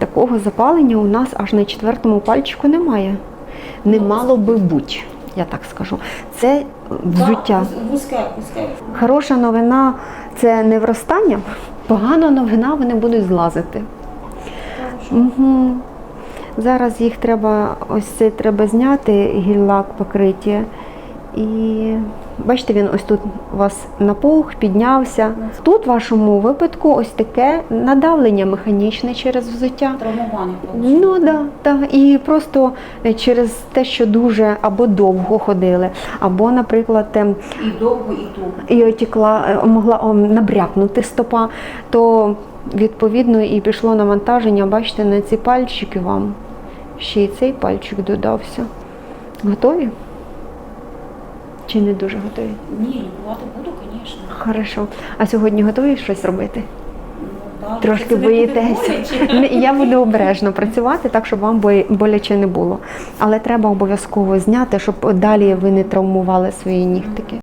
Такого запалення у нас аж на четвертому пальчику немає. Не мало би бути, я так скажу. Це взуття. Хороша новина це не вростання. Погана новина вони будуть злазити. Угу. Зараз їх треба, ось це треба зняти, гіль-лак покриття. І бачите, він ось тут у вас напух, піднявся. Тут в вашому випадку ось таке надавлення механічне через взуття. Травмування. Ну да, да. І просто е, через те, що дуже або довго ходили, або, наприклад, ем, І довго, і туго. і отікла, е, могла набрякнути стопа, то відповідно і пішло навантаження, бачите, на ці пальчики вам. Ще й цей пальчик додався. Готові? Чи не дуже готові? Ні, лікувати буду, звісно. Хорошо. А сьогодні готові щось робити? Ну, Трошки боїтеся. Я буду обережно працювати, так щоб вам боляче не було. Але треба обов'язково зняти, щоб далі ви не травмували свої нігтики.